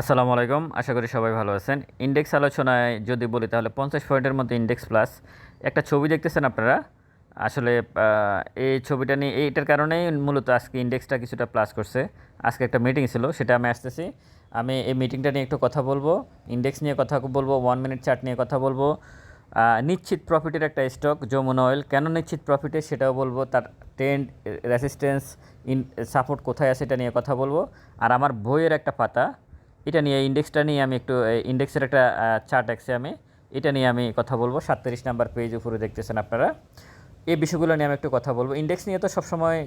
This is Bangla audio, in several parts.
আসসালামু আলাইকুম, আশা করি সবাই ভালো আছেন। ইন্ডেক্স আলোচনায় যদি বলি তাহলে পঞ্চাশ পয়েন্টের মধ্যে ইন্ডেক্স প্লাস। একটা ছবি দেখতেছেন আপনারা? আসলে এই ছবিটা নিয়ে, এইটার কারণেই মূলত আজকে ইন্ডেক্সটা কিছুটা প্লাস করছে। আজকে একটা মিটিং ছিল, সেটা আমি আসতেছি। আমি এই মিটিংটা নিয়ে একটু কথা বলব, ইন্ডেক্স নিয়ে কথা বলব ওয়ান মিনিট চার্ট নিয়ে কথা বলব। নিশ্চিত প্রফিটের একটা স্টক যমুনা অয়েল কেন নিশ্চিত প্রফিটে সেটাও বলব, তার ট্রেন্ড রেসিস্ট্যান্স ইন সাপোর্ট কোথায় আছে এটা নিয়ে কথা বলব। আর আমার বইয়ের একটা পাতা এটা নিয়ে ইন্ডেক্সটা নিয়ে আমি একটু ইন্ডেক্সের একটা চার্ট আছে আমি। এটা নিয়ে আমি কথা বলব। সাতত্রিশ নাম্বার পেজ উপরে দেখতেছেন আপনারা। এই বিষয়গুলো নিয়ে আমি একটু কথা বলব। ইন্ডেক্স নিয়ে তো সবসময়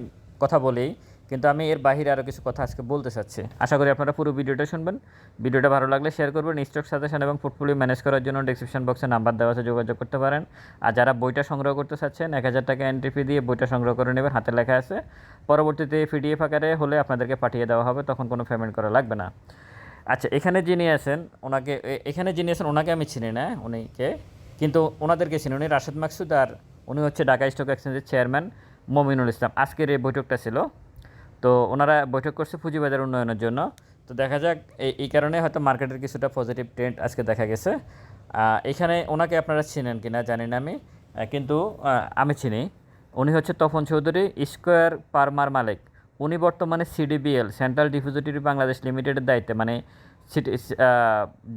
কথা বলি, কিন্তু আমি এর বাইরে আরও কিছু কথা আজকে বলতে চাচ্ছি। আশা করি আপনারা পুরো ভিডিওটা শুনবেন। ভিডিওটা ভালো লাগলে শেয়ার করবেন স্টক সাজেশন এবং পোর্টফোলিও ম্যানেজ করার জন্য ডিসক্রিপশন বক্সে নাম্বার দেওয়া আছে, যোগাযোগ করতে পারেন। আর যারা বইটা সংগ্রহ করতে চাচ্ছেন, এক হাজার টাকা এন্ট্রি ফি দিয়ে বইটা সংগ্রহ করে নেবেন, হাতে লেখা আছে। পরবর্তীতে পিডিএফ আকারে হলে আপনাদেরকে পাঠিয়ে দেওয়া হবে, তখন কোনো পেমেন্ট করা লাগবে না। আচ্ছা এখানে যিনি আছেন, ওনাকে এখানে যিনি আছেন, ওনাকে আমি চিনি না, উনিকে। কিন্তু ওনাদেরকে চিনি উনি, রাশেদ মাকসুদ আর উনি হচ্ছে ঢাকা স্টক এক্সচেঞ্জের চেয়ারম্যান মমিনুল ইসলাম। আজকের এই বৈঠকটা ছিল। তো ওনারা বৈঠক করছে পুঁজিবাজার উন্নয়নের জন্য। তো দেখা যাক এই এই কারণে হয়তো মার্কেটের কিছুটা পজিটিভ ট্রেন্ড আজকে দেখা গেছে। এখানে ওনাকে আপনারা চিনেন কিনা জানি না আমি কিন্তু আমি চিনি। উনি হচ্ছে তপন চৌধুরী, স্কোয়ার পারমার মালিক। উনি বর্তমানে সিডিবিএল সেন্ট্রাল ডিপোজিটরি বাংলাদেশ লিমিটেডের দায়িত্বে। মানে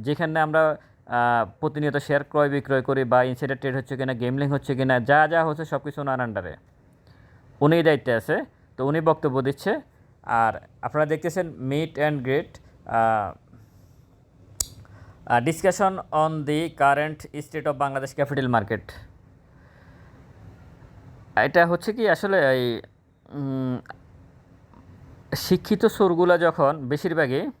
যেখানে আমরা প্রতিনিয়ত শেয়ার ক্রয় বিক্রয় করি বা ইনসাইডার ট্রেড হচ্ছে কিনা গেমলিং হচ্ছে কিনা, যা যা হচ্ছে সব কিছু ওনার আন্ডারে উনি দায়িত্বে আছে। তো উনি বক্তব্য দিচ্ছে। আর আপনারা দেখতেছেন meet and great discussion on the current state of Bangladesh capital market এটা হচ্ছে কি, আসলে এই শিক্ষিত সোরগুলা যখন বেশিরভাগই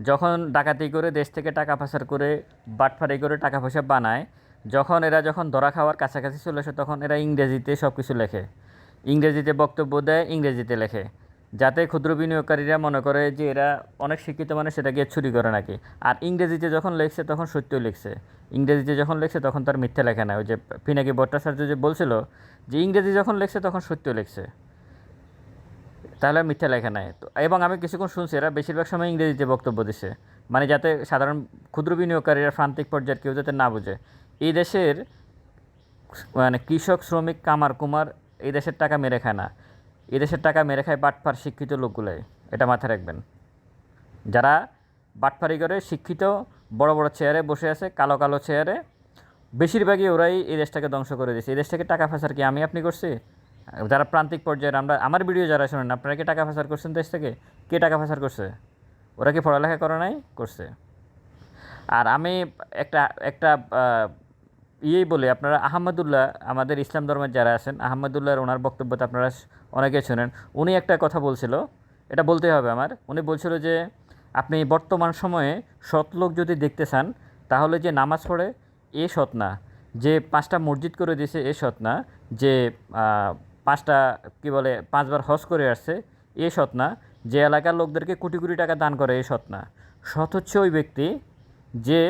যখন ডাকাতি করে দেশ থেকে টাকা পাচার করে, বাটফারি করে টাকা পয়সা বানায়, যখন এরা যখন ধরা খাওয়ার কাছাকাছি চলে আসে, তখন এরা ইংরেজিতে সব কিছু লেখে। ইংরেজিতে বক্তব্য দেয়, ইংরেজিতে লেখে। যাতে ক্ষুদ্র বিনিয়োগকারীরা মনে করে যে এরা অনেক শিক্ষিত মানে সেটা গিয়ে চুরি করে নাকি। আর ইংরেজিতে যখন লিখছে, তখন সত্যই লিখছে। ইংরেজিতে যখন লিখছে, তখন তার মিথ্যা লেখে না। ওই যে পিনাকি ভট্টাচার্য যে বলছিল যে ইংরেজি যখন লিখছে, তখন সত্য লিখছে। তাহলে মিথ্যা লেখা নাই। তো, এবং আমি কিছুক্ষণ শুনছি, এরা বেশিরভাগ সময় ইংরেজিতে বক্তব্য দিছে। মানে যাতে সাধারণ ক্ষুদ্র বিনিয়োগকারীরা প্রান্তিক পর্যায়ের কেউ যাতে না বুঝে। এই দেশের মানে কৃষক, শ্রমিক, কামার, কুমার, এই দেশের টাকা মেরে খায় না। এই দেশের টাকা মেরে খায় বাটপার শিক্ষিত লোকগুলাই। এটা মাথায় রাখবেন। যারা বাটপারি করে, শিক্ষিত, বড় বড় চেয়ারে বসে আছে, কালো কালো চেয়ারে বেশিরভাগই ওরাই এই দেশটাকে ধ্বংস করে দিয়েছে। এই দেশটাকে টাকা ফাঁসার কি আমি আপনি করছি? যারা প্রান্তিক পর্যায়ের, আমরা, আমার ভিডিও যারা শোনেন, আপনারা কি টাকা ফাঁসার করছেন দেশ থেকে? কে টাকা ফাঁসার করছে? ওরা কি পড়ালেখা করে নাই? করছে। আর আমি একটা একটা ইয়েই বলি, আপনারা আহমদুল্লাহ, আমাদের ইসলাম ধর্মের যারা আছেন, আহমদুল্লাহর ওনার বক্তব্যতে আপনারা অনেকে শোনেন। উনি একটা কথা বলছিল, এটা বলতে হবে আমার। উনি বলছিল যে, আপনি বর্তমান সময়ে সৎ লোক যদি দেখতে চান, তাহলে যে নামাজ পড়ে, এ সৎ না। যে পাঁচটা মসজিদ করে দিয়েছে, এ সৎ না। যে পাঁচটা, কি বলে, পাঁচবার হজ করে আসছে, এ সৎ না যে এলাকার লোকদেরকে কোটি কোটি টাকা দান করে, এ সৎ না সৎ হচ্ছে ওই ব্যক্তি যে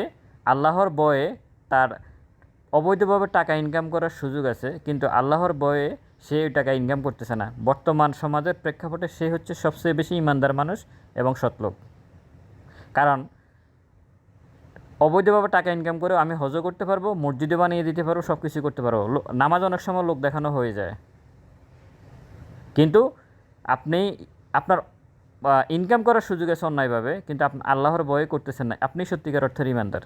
আল্লাহর বয়ে তার অবৈধভাবে টাকা ইনকাম করার সুযোগ আছে, কিন্তু আল্লাহর বয়ে সে ওই টাকা ইনকাম করতেছে না। বর্তমান সমাজের প্রেক্ষাপটে সে হচ্ছে সবচেয়ে বেশি ইমানদার মানুষ এবং সৎলোক কারণ, অবৈধভাবে টাকা ইনকাম করে আমি হজও করতে পারব মসজিদে বানিয়ে দিতে পারব সব কিছু করতে পারব। নামাজ অনেক সময় লোক দেখানো হয়ে যায়। কিন্তু আপনি আপনার ইনকাম করার সুযোগ আছে অন্যায়ভাবে কিন্তু আপনি আল্লাহর ভয়ে করতেছেন না। আপনি সত্যিকার অর্থের ইমানদার।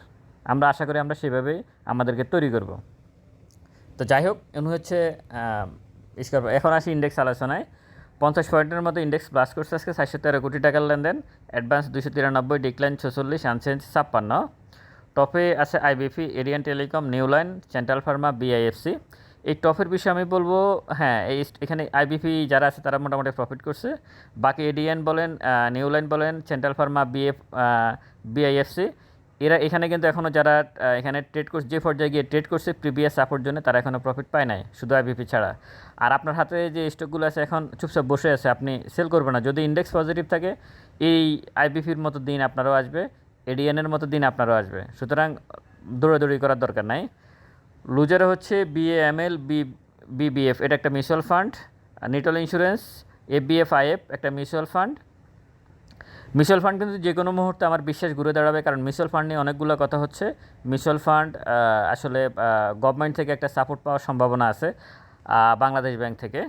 আমরা আশা করি আমরা সেভাবেই আমাদেরকে তৈরি করব। তো যাই হোক উনি হচ্ছে আহ, এখন আসি ইন্ডেক্স আলোচনায়। পঞ্চাশ পয়েন্টের মতো ইন্ডেক্স প্লাস করছে আজকে চারশো তেরো কোটি টাকার লেনদেন। অ্যাডভান্স দুশো তিরানব্বই ডিক্লাইন ছচল্লিশ আনচেঞ্জ ছাপ্পান্ন। টপে আছে আইবিপি এরিয়ান telecom New Line Central Pharma BIFC এই টফের বিষয়ে আমি বলব হ্যাঁ এই এখানে আইবিপি যারা আছে তারা মোটামুটি প্রফিট করছে। বাকি এডিএন বলেন নিউলাইন বলেন সেন্ট্রাল ফার্মা বিএফ বিআইএফসি এরা এখানে কিন্তু এখনও যারা এখানে ট্রেড করছে, যে পর্যায়ে গিয়ে ট্রেড করছে প্রিভিয়াস সাপোর্ট জন্য তারা এখনও প্রফিট পায় নাই, শুধু আইবিপি ছাড়া। আর আপনার হাতে যে স্টকগুলো আছে এখন, চুপচাপ বসে আছে, আপনি সেল করবেন না। যদি ইন্ডেক্স পজিটিভ থাকে, এই আইবিপির মতো দিন আপনারও আসবে এডিএনের মতো দিন আপনারও আসবে। সুতরাং দৌড়াদৌড়ি করার দরকার নাই। লুজার হচ্ছে বিএএমএল বি বিবিএফ এটা একটা mutual fund Nitol insurance FBF IF একটা মিউচুয়াল ফান্ড। মিউচুয়াল ফান্ড কিন্তু যে কোনো মুহূর্তে আমার বিশ্বাস ঘুরে দাঁড়াবে, কারণ মিউচুয়াল ফান্ড নিয়ে অনেকগুলো কথা হচ্ছে। মিউচুয়াল ফান্ড আসলে গভর্নমেন্ট থেকে একটা সাপোর্ট পাওয়ার সম্ভাবনা আছে বাংলাদেশ ব্যাংক থেকে।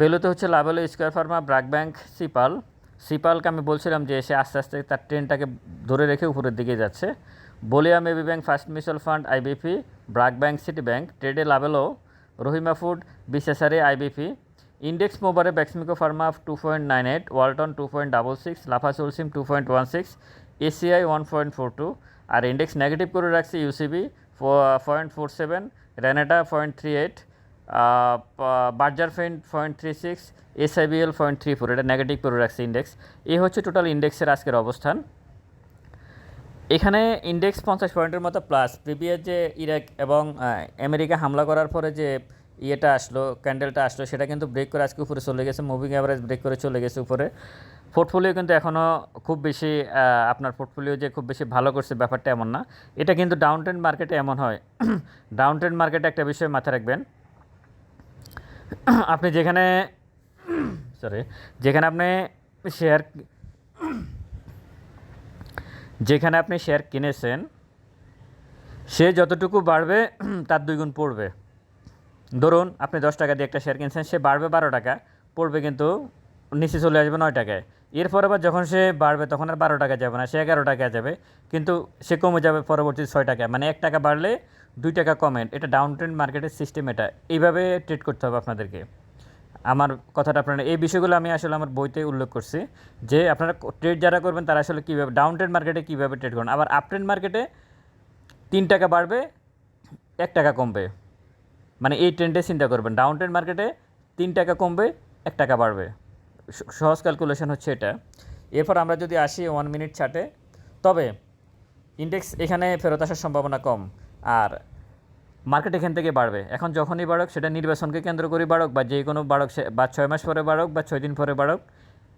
বেলুতে হচ্ছে Lovello Square Pharma, BRAC bank, সিপাল। সিপালকে আমি বলছিলাম যে সে আস্তে আস্তে তার ট্রেনটাকে ধরে রেখে উপরের দিকে যাচ্ছে। বলিয়া maybe bank, first mutual fund IBP BRAC bank, city bank, ট্রেডে লাভেলো রহিমা ফুড, বিশেষারি IBP index মোবারে Beximco pharma two point nine eight, Walton two point double six, Lafarge Holcim two point one six, ACI one point four two, আর ইন্ডেক্স নেগেটিভ করে রাখছে UCB point four seven, Renata point three eight Berger paint point three six SIBL point three four, এটা নেগেটিভ করে রাখছে ইন্ডেক্স। এই হচ্ছে টোটাল ইন্ডেক্সের আজকের অবস্থান। এখানে ইন্ডেক্স পঞ্চাশ পয়েন্টের মতো প্লাস প্রিভিয়াস যে ইরাক এবং আমেরিকা হামলা করার পরে যে ইয়েটা আসলো ক্যান্ডেলটা আসলো, সেটা কিন্তু ব্রেক করে আজকে উপরে চলে গেছে। মুভিং অ্যাভারেজ ব্রেক করে চলে গেছে উপরে। পোর্টফোলিও কিন্তু এখনও খুব বেশি আপনার পোর্টফোলিও যে খুব বেশি ভালো করছে ব্যাপারটা এমন না। এটা কিন্তু ডাউন ট্রেন্ড মার্কেটে এমন হয়। ডাউন ট্রেন্ড মার্কেটে একটা বিষয় মাথায় রাখবেন। আপনি যেখানে সরি যেখানে আপনি শেয়ার যেখানে আপনি শেয়ার কিনেছেন, সে যতটুকু বাড়বে, তার দুই গুণ পড়বে। ধরুন, আপনি দশ টাকা দিয়ে একটা শেয়ার কিনছেন, সে বাড়বে বারো টাকা, পড়বে কিন্তু নিচে চলে আসবে নয় টাকায়। এরপর আবার যখন সে বাড়বে, তখন আর বারো টাকা যাবে না, সে এগারো টাকা যাবে, কিন্তু সে কমে যাবে পরবর্তী ছয় টাকা। মানে এক টাকা বাড়লে দুই টাকা কমেন্ট এটা ডাউন ট্রেন্ড মার্কেটের সিস্টেম এটা। এইভাবে ট্রেড করতে হবে আপনাদেরকে। আমার কথাটা আপনারা, এই বিষয়গুলো আমি আসলে আমার বইতে উল্লেখ করছি যে আপনারা ট্রেড যারা করবেন তারা আসলে কীভাবে ডাউন ট্রেড মার্কেটে কীভাবে ট্রেড করুন আবার আপ ট্রেন্ড মার্কেটে তিন টাকা বাড়বে, এক টাকা কমবে। মানে এই ট্রেন্ডে চিন্তা করবেন ডাউন ট্রেড মার্কেটে তিন টাকা কমবে, এক টাকা বাড়বে। সহজ ক্যালকুলেশন হচ্ছে এটা। এরপর আমরা যদি আসি ওয়ান মিনিট ছাটে তবে ইন্ডেক্স এখানে ফেরত আসার সম্ভাবনা কম। আর মার্কেট এখান থেকে বাড়বে। এখন যখনই বাড়ক, সেটা নির্বাচনকে কেন্দ্র করে বাড়ক বা যে কোনো বাড়ক বা ছয় মাস পরে বাড়ক বা ছয় দিন পরে বাড়ক,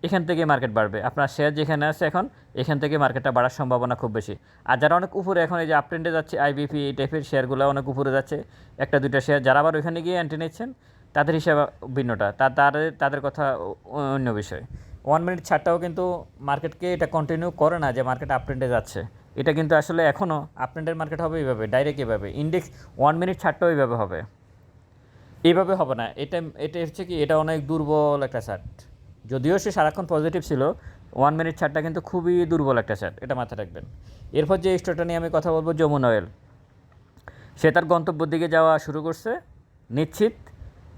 এখান থেকে মার্কেট বাড়বে। আপনার শেয়ার যেখানে আছে এখন, এখান থেকে মার্কেটটা বাড়ার সম্ভাবনা খুব বেশি। আর যারা অনেক উপরে এখন এই যে আপট্রেন্ডে যাচ্ছে আইবিপি এই টাইপের শেয়ারগুলো অনেক উপরে যাচ্ছে, একটা, দুইটা শেয়ার যারা আবার ওইখানে গিয়ে অ্যান্টি নিচ্ছেন, তাদের হিসাবে ভিন্নটা। তা তাদের তাদের কথা অন্য বিষয়। ওয়ান মিনিট ছাড়টাও কিন্তু মার্কেটকে এটা কন্টিনিউ করে না যে মার্কেট আপট্রেন্ডে যাচ্ছে। এটা কিন্তু আসলে এখনও আপট্রেন্ডের মার্কেট হবে এইভাবে ডাইরেক্ট এভাবে ইন্ডেক্স ওয়ান মিনিট ছাড়টাও এইভাবে হবে। এইভাবে হবে না। এটা এটা হচ্ছে কি, এটা অনেক দুর্বল একটা চার্ট যদিও সে সারাক্ষণ পজিটিভ ছিল ওয়ান মিনিট ছাড়টা কিন্তু খুবই দুর্বল একটা চার্ট এটা মাথায় রাখবেন। এরপর যে স্টোরটা নিয়ে আমি কথা বলব যমুনা অয়েল সে তার গন্তব্যের দিকে যাওয়া শুরু করছে, নিশ্চিত,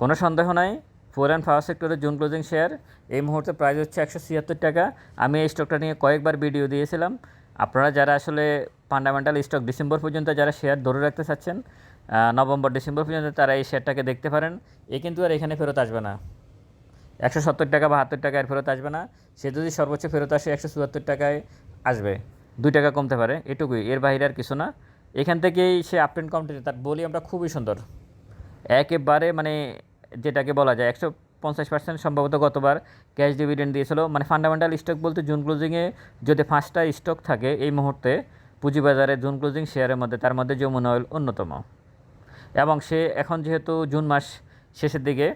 কোনো সন্দেহ নাই। ফোর অ্যান্ড পাওয়ার সেক্টরের জুন ক্লোজিং শেয়ার এই মুহূর্তে প্রাইস হচ্ছে একশো ছিয়াত্তর টাকা। আমি এই স্টকটা নিয়ে কয়েকবার ভিডিও দিয়েছিলাম। আপনারা যারা আসলে ফান্ডামেন্টাল স্টক ডিসেম্বর পর্যন্ত যারা শেয়ার ধরে রাখতে চাচ্ছেন নভেম্বর ডিসেম্বর পর্যন্ত তারা এই শেয়ারটাকে দেখতে পারেন। এ কিন্তু আর এখানে ফেরত আসবে না। একশো সত্তর টাকা, বাহাত্তর টাকা এর ফেরত আসবে না। সে যদি সর্বোচ্চ ফেরত আসে, একশো চুয়াত্তর টাকায় আসবে। দুই টাকা কমতে পারে, এটুকুই। এর বাইরে আর কিছু না। এখান থেকেই সে আপ ট্রেন্ড কমতে তার বলি আমরা খুবই সুন্দর। একেবারে মানে যেটাকে বলা যায়, একশো পঞ্চাশ পার্সেন্ট সম্ভবত গতবার ক্যাশ ডিভিডেন্ড দিয়েছিল। মানে ফান্ডামেন্টাল স্টক বলতে জুন ক্লোজিংয়ে যদি পাঁচটা স্টক থাকে এই মুহূর্তে পুঁজিবাজারে জুন ক্লোজিং শেয়ারের মধ্যে তার মধ্যে যমুনা অয়েল অন্যতম। এবং সে এখন যেহেতু জুন মাস শেষের দিকে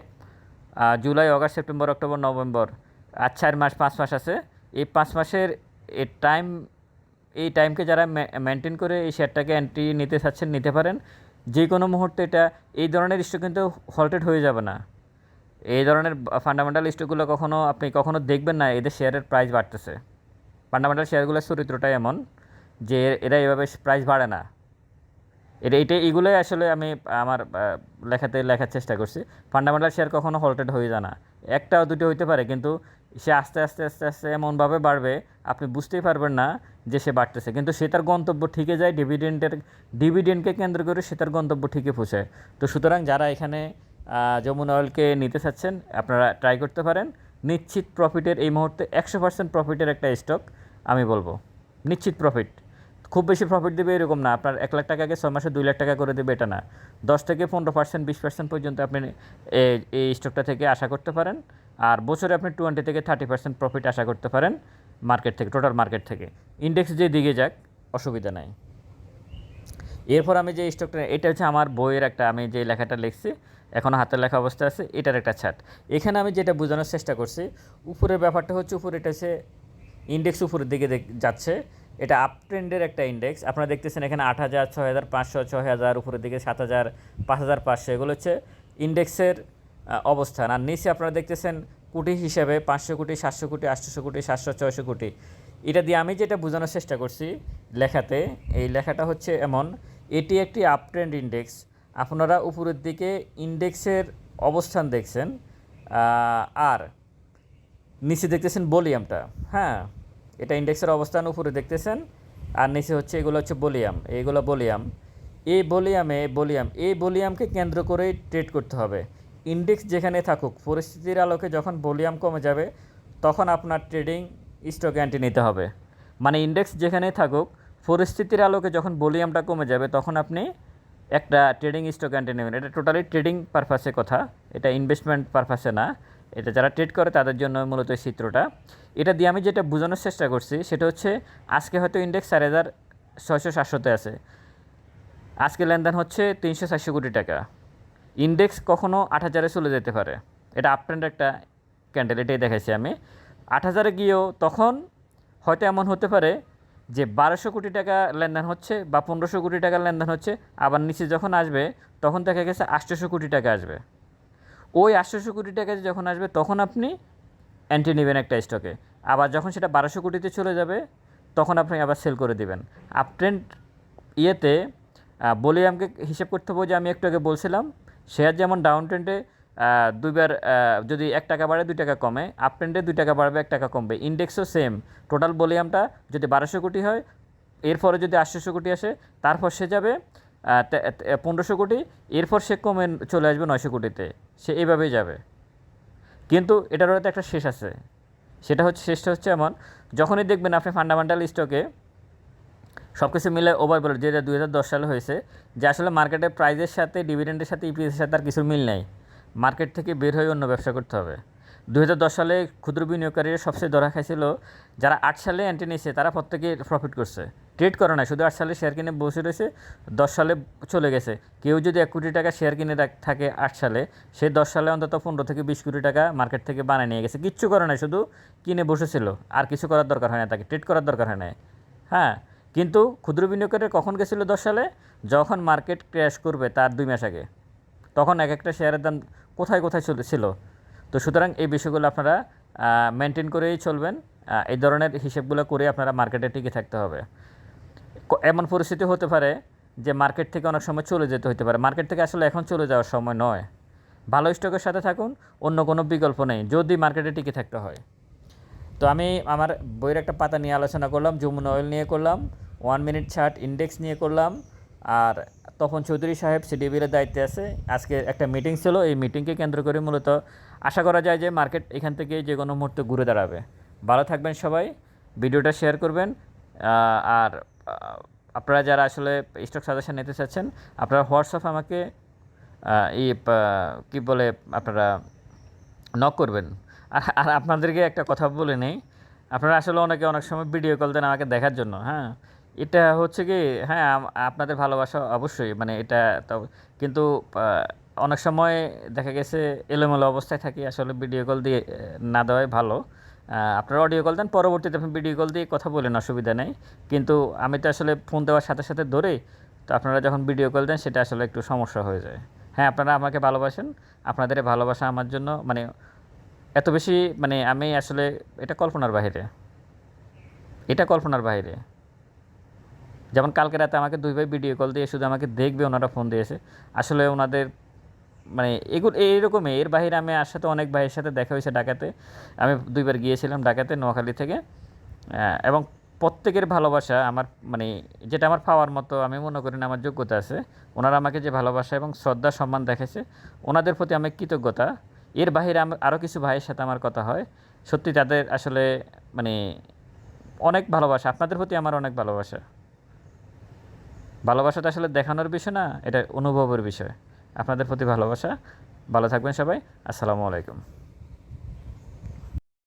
July, August, September, October, November, আর চার মাস, পাঁচ মাস আছে, এই পাঁচ মাসের এই টাইম এই টাইমকে যারা মেনটেন করে এই শেয়ারটাকে এন্ট্রি নিতে চাচ্ছেন, নিতে পারেন। যে কোনো মুহূর্তে এটা, এই ধরনের স্টক কিন্তু হল্টেড হয়ে যাবে না। এই ধরনের ফান্ডামেন্টাল স্টকগুলো কখনো আপনি কখনো দেখবেন না, এদের শেয়ারের প্রাইস বাড়তেছে। ফান্ডামেন্টাল শেয়ারগুলোর চরিত্রটাই এমন যে এরা এভাবে প্রাইস বাড়ে না। এটা এটা এগুলোই আসলে আমি আমার লেখাতে লেখার চেষ্টা করছি। ফান্ডামেন্টাল শেয়ার কখনো হল্টেড হয়ে যায় না। একটা দুটো হইতে পারে, কিন্তু সে আস্তে আস্তে আস্তে আস্তে এমনভাবে বাড়বে, আপনি বুঝতেই পারবেন না যে সে বাড়তেছে। কিন্তু সে তার গন্তব্য ঠিকে যায় ডিভিডেন্টের ডিভিডেন্টকে কেন্দ্র করে সে তার গন্তব্য ঠিকই পৌঁছায়। তো সুতরাং যারা এখানে যমুনা অয়েলকে নিতে চাচ্ছেন, আপনারা ট্রাই করতে পারেন। নিশ্চিত প্রফিটের এই মুহূর্তে একশো পার্সেন্ট প্রফিটের একটা স্টক আমি বলব। নিশ্চিত প্রফিট খুব বেশি প্রফিট দেবে এরকম না। আপনার এক লাখ টাকাকে ছয় মাসে দুই লাখ টাকা করে দেবে, এটা না। দশ থেকে পনেরো পার্সেন্ট বিশ পার্সেন্ট পর্যন্ত আপনি এই স্টকটা থেকে আশা করতে পারেন। আর বছরে আপনি টোয়েন্টি থেকে থার্টি পার্সেন্ট প্রফিট আশা করতে পারেন মার্কেট থেকে টোটাল মার্কেট থেকে। ইন্ডেক্স যে দিকে যাক, অসুবিধা নাই। এরপর আমি যে স্টকটা এটা হচ্ছে আমার বইয়ের একটা, আমি যে লেখাটা লিখছি এখনও হাতের লেখা অবস্থা আছে, এটার একটা ছাট। এখানে আমি যেটা বোঝানোর চেষ্টা করছি, উপরের ব্যাপারটা হচ্ছে, উপরে এটা হচ্ছে ইন্ডেক্স উপরের দিকে যাচ্ছে। এটা আপ ট্রেন্ডের একটা ইন্ডেক্স আপনারা দেখতেছেন এখানে আট হাজার, ছয় হাজার পাঁচশো, ছয় হাজার, উপরের দিকে সাত হাজার, পাঁচ হাজার পাঁচশো, এগুলো হচ্ছে ইন্ডেক্সের অবস্থান। আর নিচে আপনারা দেখতেছেন কোটি হিসাবে পাঁচশো কোটি, সাতশো কোটি, আটশোশো কোটি, সাতশো, ছয়শো কোটি। এটা দিয়ে আমি যেটা বোঝানোর চেষ্টা করছি লেখাতে, এই লেখাটা হচ্ছে এমন, এটি একটি আপ ট্রেন্ড ইন্ডেক্স আপনারা উপরের দিকে ইন্ডেক্সের অবস্থান দেখছেন আর নিচে দেখতেছেন বলিয়ামটা হ্যাঁ এটা ইন্ডেক্সের অবস্থান, উপরে দেখতেছেন, আর নিচে হচ্ছে এগুলো হচ্ছে বলিয়াম এইগুলো বলিয়াম এই বলিয়ামে বলিয়াম এই বলিয়ামকে কেন্দ্র করেই ট্রেড করতে হবে। ইন্ডেক্স যেখানে থাকুক, পরিস্থিতির আলোকে যখন বলিয়াম কমে যাবে, তখন আপনার ট্রেডিং স্টকে অ্যান্টি নিতে হবে। মানে ইন্ডেক্স যেখানে থাকুক, পরিস্থিতির আলোকে যখন ভলিউমটা কমে যাবে, তখন আপনি একটা ট্রেডিং স্টক অ্যান্টি নেবেন। এটা টোটালি ট্রেডিং পারপাসে কথা। এটা ইনভেস্টমেন্ট পারপাসে না। এটা যারা ট্রেড করে, তাদের জন্য মূলত এই চিত্রটা। এটা দিয়ে আমি যেটা বোঝানোর চেষ্টা করছি, সেটা হচ্ছে আজকে হয়তো ইন্ডেক্স চার হাজার ছয়শো সাতশোতে আছে। আজকে লেনদেন হচ্ছে তিনশো চারশো কোটি টাকা। ইন্ডেক্স কখনও আট হাজারে চলে যেতে পারে। এটা আপ ট্রেন্ড একটা ক্যান্ডেল এটাই দেখাইছি আমি। আট হাজারে গিয়েও তখন হয়তো এমন হতে পারে যে বারোশো কোটি টাকা লেনদেন হচ্ছে বা পনেরোশো কোটি টাকার লেনদেন হচ্ছে, আবার নিচে যখন আসবে, তখন দেখা গেছে আটশোশো কোটি টাকা আসবে। ওই আটশোশো কোটি টাকা যখন আসবে, তখন আপনি অ্যান্টি নেবেন একটা স্টকে আবার যখন সেটা বারোশো কোটিতে চলে যাবে, তখন আপনি আবার সেল করে দিবেন। আপ ট্রেন্ড ইয়েতে বলে আমাকে হিসেব করতে হবে যে আমি একটু আগে বলছিলাম শেয়ার যেমন ডাউন ট্রেন্ডে দুইবার যদি এক টাকা বাড়ে, দুই টাকা কমে। আপ ট্রেন্ডে দুই টাকা বাড়বে, এক টাকা কমবে। ইন্ডেক্সও সেম টোটাল ভলিউমটা যদি বারোশো কোটি হয়, এরপরে যদি আটশোশো কোটি আসে, তারপর সে যাবে পনেরোশো কোটি, এরপর সে কমে চলে আসবে নয়শো কোটিতে। সে এইভাবেই যাবে। কিন্তু এটারও তো একটা শেষ আছে। সেটা হচ্ছে, শেষটা হচ্ছে এমন, যখনই দেখবেন আপনি ফান্ডামেন্টাল স্টকে সব কিছু মিলে ওভার বলে, যেটা দুই হাজার দশ সালে হয়েছে, যে আসলে মার্কেটের প্রাইজের সাথে ডিভিডেন্ডের সাথে ইপিএসের সাথে আর কিছু মিল নেই। মার্কেট থেকে বের হয়ে অন্য ব্যবসা করতে হবে। দু হাজার দশ সালে ক্ষুদ্র বিনিয়োগকারীরা সবচেয়ে ধরা খাইছিল, যারা আট সালে অ্যান্টি নিয়েছে, তারা প্রত্যেকে প্রফিট করছে। ট্রেড করে না শুধু আট সালে শেয়ার কিনে বসে রয়েছে, দশ সালে চলে গেছে। কেউ যদি এক কোটি টাকা শেয়ার কিনে থাকে আট সালে, সে দশ সালে অন্তত পনেরো থেকে বিশ কোটি টাকা মার্কেট থেকে বানিয়ে নিয়ে গেছে। কিচ্ছু করে না শুধু কিনে বসেছিল। আর কিছু করার দরকার হয় না তাকে ট্রেড করার দরকার হয় না হ্যাঁ কিন্তু ক্ষুদ্র বিনিয়োগকারী কখন গেছিল দশ সালে? যখন মার্কেট ক্র্যাশ করবে তার দুই মাস আগে। তখন এক একটা শেয়ারের দাম কোথায় কোথায় ছিল? তো সুতরাং এই বিষয়গুলো আপনারা মেনটেন করেই চলবেন। এই ধরনের হিসেবগুলো করে আপনারা মার্কেটে টিকে থাকতে হবে। এমন পরিস্থিতি হতে পারে যে মার্কেট থেকে অনেক সময় চলে যেতে হতে পারে। মার্কেট থেকে আসলে এখন চলে যাওয়ার সময় নয়। ভালো স্টকের সাথে থাকুন, অন্য কোনো বিকল্প নেই, যদি মার্কেটে টিকে থাকতে হয়। তো আমি আমার বইয়ের একটা পাতা নিয়ে আলোচনা করলাম, যমুনা অয়েল নিয়ে করলাম ওয়ান মিনিট ছাট ইন্ডেক্স নিয়ে করলাম আর তখন চৌধুরী সাহেব সিডিবির দায়িত্বে আছে। আজকে একটা মিটিং ছিল, এই মিটিংকে কেন্দ্র করে মূলত আশা করা যায় যে মার্কেট এখান থেকে যে কোনো মুহূর্তে ঘুরে দাঁড়াবে। ভালো থাকবেন সবাই, ভিডিওটা শেয়ার করবেন। আর আপনারা যারা আসলে স্টক সাজেশন নিতে চাচ্ছেন, আপনারা হোয়াটসঅ্যাপ আমাকে এই কী বলে আপনারা নক করবেন। আর আর আপনাদেরকে একটা কথা বলে নেই, আপনারা আসলে অনেকে অনেক সময় ভিডিও কল দেন আমাকে দেখার জন্য হ্যাঁ? এটা হচ্ছে কি হ্যাঁ আপনাদের ভালোবাসা অবশ্যই মানে এটা তো, কিন্তু অনেক সময় দেখা গেছে এলোমেলো অবস্থায় থাকি, আসলে ভিডিও কল দিয়ে না দেওয়াই ভালো। আপনারা অডিও কল দেন, পরবর্তীতে আপনি ভিডিও কল দিয়ে কথা বলেন, অসুবিধা নেই। কিন্তু আমি তো আসলে ফোন দেওয়ার সাথে সাথে ধরেই তো আপনারা যখন ভিডিও কল দেন, সেটা আসলে একটু সমস্যা হয়ে যায়। হ্যাঁ আপনারা আমাকে ভালোবাসেন, আপনাদের ভালোবাসা আমার জন্য মানে এত বেশি মানে আমি আসলে, এটা কল্পনার বাইরে এটা কল্পনার বাইরে যেমন কালকে রাতে আমাকে দুই ভাই ভিডিও কল দিয়ে শুধু আমাকে দেখবে, ওনারা ফোন দিয়েছে। আসলে ওনাদের মানে এগুলো এইরকমই, এর বাইরে আমি আর সাথে অনেক ভাইয়ের সাথে দেখা হয়েছে ঢাকাতে। আমি দুইবার গিয়েছিলাম ঢাকাতে, নোয়াখালী থেকে। এবং প্রত্যেকের ভালোবাসা আমার মানে যেটা আমার পাওয়ার মতো, আমি মনে করি না, আমার যোগ্যতা আছে। ওনারা আমাকে যে ভালোবাসা এবং শ্রদ্ধা, সম্মান দেখেছে ওনাদের প্রতি আমি কৃতজ্ঞতা। এর বাইরে আমার আরও কিছু ভাইয়ের সাথে আমার কথা হয়। সত্যি তাদের আসলে মানে অনেক ভালোবাসা, আপনাদের প্রতি আমার অনেক ভালোবাসা। ভালোবাসাটা আসলে দেখানোর বিষয় না, এটা অনুভবের বিষয়। আপনাদের প্রতি ভালোবাসা। ভালো থাকবেন সবাই। আসসালামু আলাইকুম।